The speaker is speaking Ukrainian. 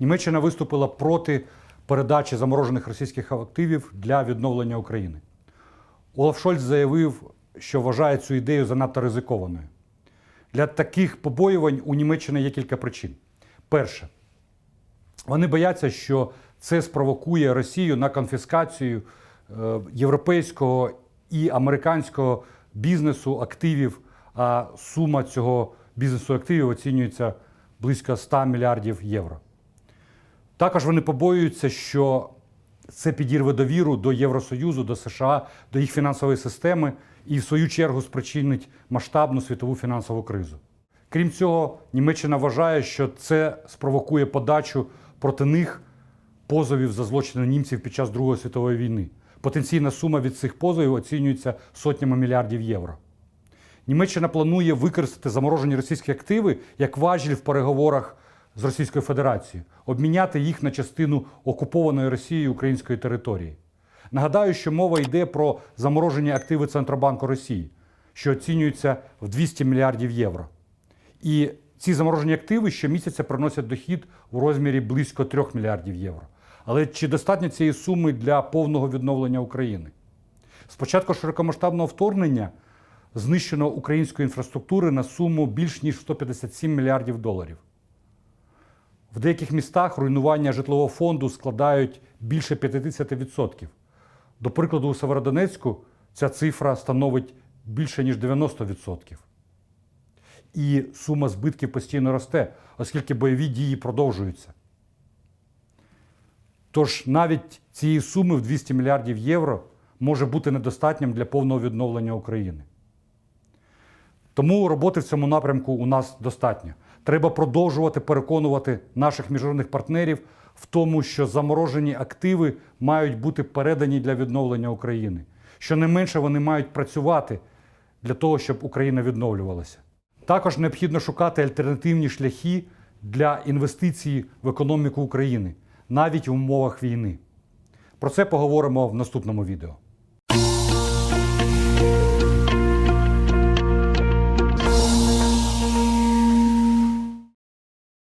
Німеччина виступила проти передачі заморожених російських активів для відновлення України. Олаф Шольц заявив, що вважає цю ідею занадто ризикованою. Для таких побоювань у Німеччини є кілька причин. Перше, вони бояться, що це спровокує Росію на конфіскацію е, європейського і американського бізнесу активів, а сума цього бізнесу активів оцінюється близько 100 мільярдів євро. Також вони побоюються, що це підірве довіру до Євросоюзу, до США, до їх фінансової системи і, в свою чергу, спричинить масштабну світову фінансову кризу. Крім цього, Німеччина вважає, що це спровокує подачу проти них позовів за злочини німців під час Другої світової війни. Потенційна сума від цих позовів оцінюється сотнями мільярдів євро. Німеччина планує використати заморожені російські активи як важіль в переговорах з Російською Федерацією, обміняти їх на частину окупованої Росією української території. Нагадаю, що мова йде про заморожені активи Центробанку Росії, що оцінюються в 200 мільярдів євро. І ці заморожені активи щомісяця приносять дохід у розмірі близько 3 мільярдів євро. Але чи достатньо цієї суми для повного відновлення України? Спочатку широкомасштабного вторгнення знищено української інфраструктури на суму більш ніж 157 мільярдів доларів. В деяких містах руйнування житлового фонду складають більше 50%. До прикладу, у Северодонецьку ця цифра становить більше ніж 90%. І сума збитків постійно росте, оскільки бойові дії продовжуються. Тож навіть цієї суми в 200 мільярдів євро може бути недостатнім для повного відновлення України. Тому роботи в цьому напрямку у нас достатньо. Треба продовжувати переконувати наших міжнародних партнерів в тому, що заморожені активи мають бути передані для відновлення України. Щонайменше вони мають працювати для того, щоб Україна відновлювалася. Також необхідно шукати альтернативні шляхи для інвестицій в економіку України, навіть в умовах війни. Про це поговоримо в наступному відео.